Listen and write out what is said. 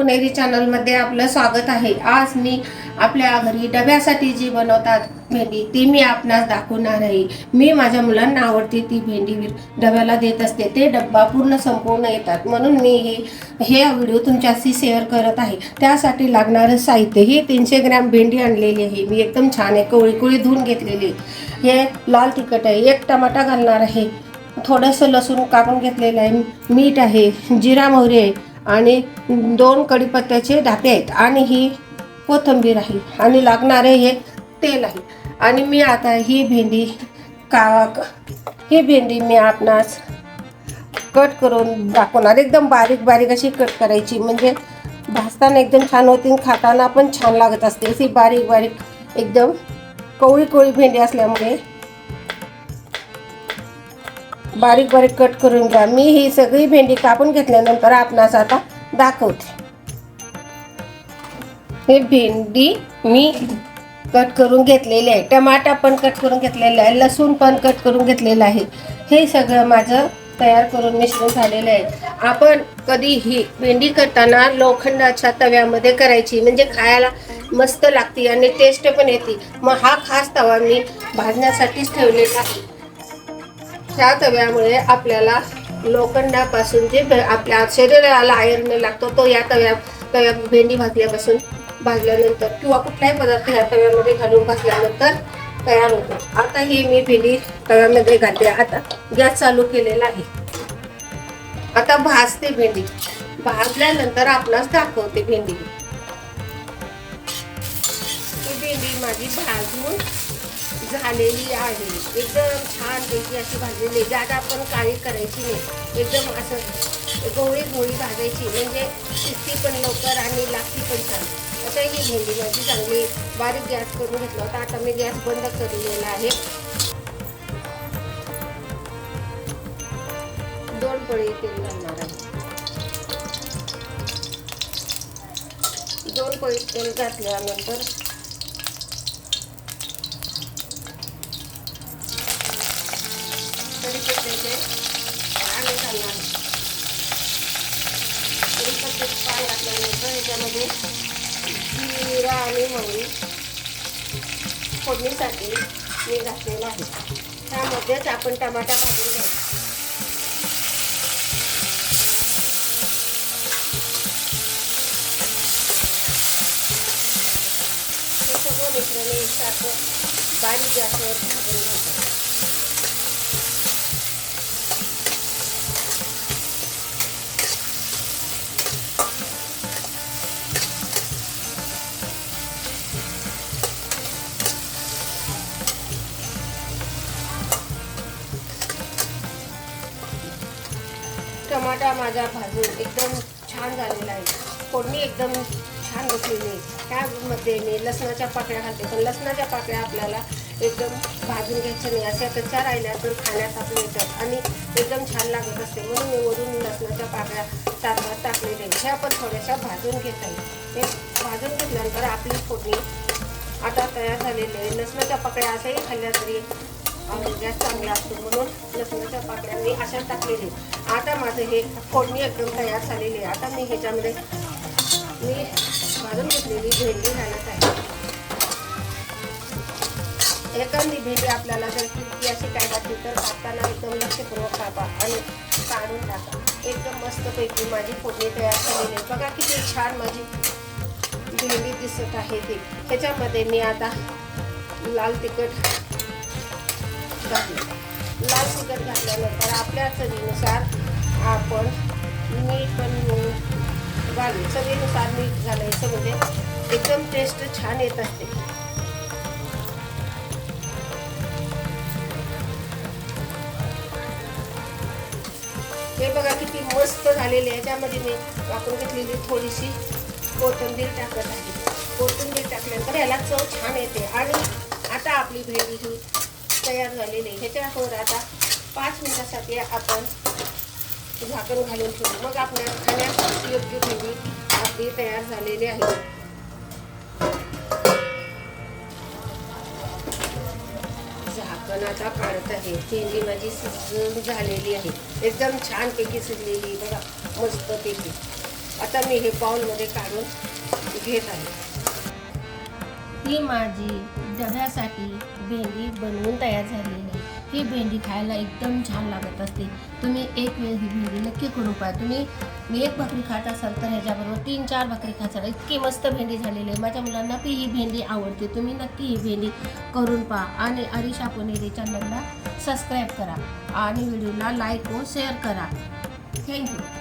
पुणेरी चॅनलमध्ये आपलं स्वागत आहे. आज मी आपल्या घरी डब्यासाठी जी बनवतात भेंडी ती मी आपणास दाखवणार आहे. मी माझ्या मुलांना आवडते ती भेंडी डब्याला देत असते. ते डब्बा पूर्ण संपूर्ण येतात. म्हणून मी हे हे व्हिडिओ तुमच्याशी शेअर करत आहे. त्यासाठी लागणारं साहित्य ही तीनशे ग्रॅम भेंडी आणलेली आहे. मी एकदम छान आहे कोळी कोळी धुवून घेतलेली आहे. हे लाल तिखट आहे. एक टमाटा घालणार आहे. थोडंसं लसूण कापून घेतलेलं आहे. मीठ आहे. जिरा मोहरी आहे. आणि दोन कढीपत्त्याचे ढाके आहेत आणि ही कोथिंबीर आहे. आणि लागणारे हे तेल आहे. आणि मी आता ही भेंडी का ही भेंडी मी आपणास कट करून दाखवणार. एकदम बारीक बारीक अशी कट करायची. म्हणजे भाजताना एकदम छान होती आणि खाताना पण छान लागत असते अशी बारीक बारीक एकदम कवळी कोळी भेंडी असल्यामुळे बारीक बारीक कट करून घ्या. मी ही सगळी भेंडी कापून घेतल्यानंतर आपणास आता दाखवते. ही भेंडी मी कट करून घेतलेली आहे. टमाटा पण कट करून घेतलेला आहे. लसूण पण कट करून घेतलेलं आहे. हे सगळं माझं तयार करून मिश्रण झालेलं आहे. आपण कधीही भेंडी करताना लोखंडाच्या तव्यामध्ये करायची. म्हणजे खायला मस्त लागते आणि टेस्ट पण येते. मग हा खास तवा मी भाजण्यासाठीच ठेवलेला आहे. ह्या तव्यामुळे आपल्याला लोखंडापासून जे आपल्या शरीराला आयर्न लागतो तो या तव्या तव्या भेंडी भाजल्यापासून भाजल्यानंतर किंवा कुठलाही पदार्थ ह्या तव्यामध्ये घालून भाजल्यानंतर तयार होतो. आता ही मी भेंडी तव्यामध्ये घालते. आता गॅस चालू केलेला आहे. आता भाजते भेंडी. भाजल्यानंतर आपणास दाखवते भेंडी. ही भेंडी माझी भाजून झालेली आहे. एकदम छान पैकी अशी भाजलेली ज्यादा आपण काळी करायची नाही. एकदम असं गोळी गोळी भाजायची. म्हणजे शिस्ती पण लवकर आणि लागती पण छान. असं ही भेंडी माझी चांगली बारीक गॅस करून घेतला होता. आता मी गॅस बंद केलेला आहे. दोन पळी तेल घालणार आहे. दोन पळी तेल घातल्यानंतर कढीपत्त्याचे पाणी घालणार कढीपत्त्याचे पान घातल्यानंतर ह्याच्यामध्ये जिरा आणि मोहरी फोडणीसाठी मी घातलेला आहे त्यामध्येच आपण टमाटा भाजून घ्यायचा हे सगळं मिश्रण एकसारखं बारीक गॅसवर भाजून घ्यायचं. टमाटा माझा भाजून एकदम छान झालेला आहे. फोडणी एकदम छान बसलेली आहे. त्यामध्ये मी लसणाच्या पाकळ्या घालते. पण लसणाच्या पाकळ्या आपल्याला एकदम भाजून घ्यायच्या नाही. अशा कच्च्या राहिल्या तर खाण्यात आपल्या येतात. आणि एकदम छान लागत असते. म्हणून मी वरून लसणाच्या पाकळ्या तांदळात टाकलेल्या आहेत. ह्या पण थोड्याशा भाजून घेता येईल हे भाजून घेतल्यानंतर आपली फोडणी आता तयार झालेली आहे. लसणाच्या पाकळ्या अशाही खाल्ल्या तरी गॅस चांगला असतो म्हणून लसणाच्या पाकळ्या मी अशा टाकलेली. आता माझं हे फोडणी एकदम तयार झालेली आहे. आता मी ह्याच्यामध्ये मी भाजून घेतलेली भेंडी घालत आहे. एखादी भेंडी आपल्याला जर किती अशी काय वाटली तर कापताना एकदम लक्षपूर्वक कापा आणि काढून टाका. एकदम मस्तपैकी माझी फोडणी तयार झालेली आहे. बघा किती छान माझी भेंडी दिसत आहे ती. ह्याच्यामध्ये मी आता लाल तिखट घातलं लाल तिखट घातल्यानंतर आपल्या चवीनुसार आपण मीठ पण घालू चवीनुसार मीठ घालायचं म्हणजे एकदम टेस्ट छान येत असते. हे बघा किती मस्त झालेले आहे. याच्यामध्ये मी वापरून घेतलेली थोडीशी कोथिंबीर टाकत आहे. कोथिंबीर टाकल्यानंतर याला चव छान येते. आणि आता आपली भेंडी ही तयार झालेली आहे. ह्याच्यावर आता पाच मिनिटासाठी आपण झाकण घालून ठेवू. मग आपल्या खाण्यास योग्य भेंडी आपली तयार झालेली आहे. झाकण आता काढत आहे. भेंडी माझी शिजून झालेली आहे. एकदम छानपैकी शिजलेली बघा. मस्तपैकी आता मी हे बाउलमध्ये काढून घेत आहे. ही माझी डब्यासाठी भेंडी बनवून तयार झालेली आहे. ही भेंडी खायला एकदम छान लागत असते. तुम्ही एक वेळ ही भेंडी नक्की करू पहा. तुम्ही एक भाकरी खात असाल तर ह्याच्याबरोबर तीन चार भाकरी खासाल इतकी मस्त भेंडी झालेली आहे. माझ्या मुलांना ती ही भेंडी आवडते. तुम्ही नक्की ही भेंडी करून पहा. आणि अरिशा पुणेरी चॅनलला सबस्क्राईब करा. आणि व्हिडिओला लाईक व शेअर करा. थँक्यू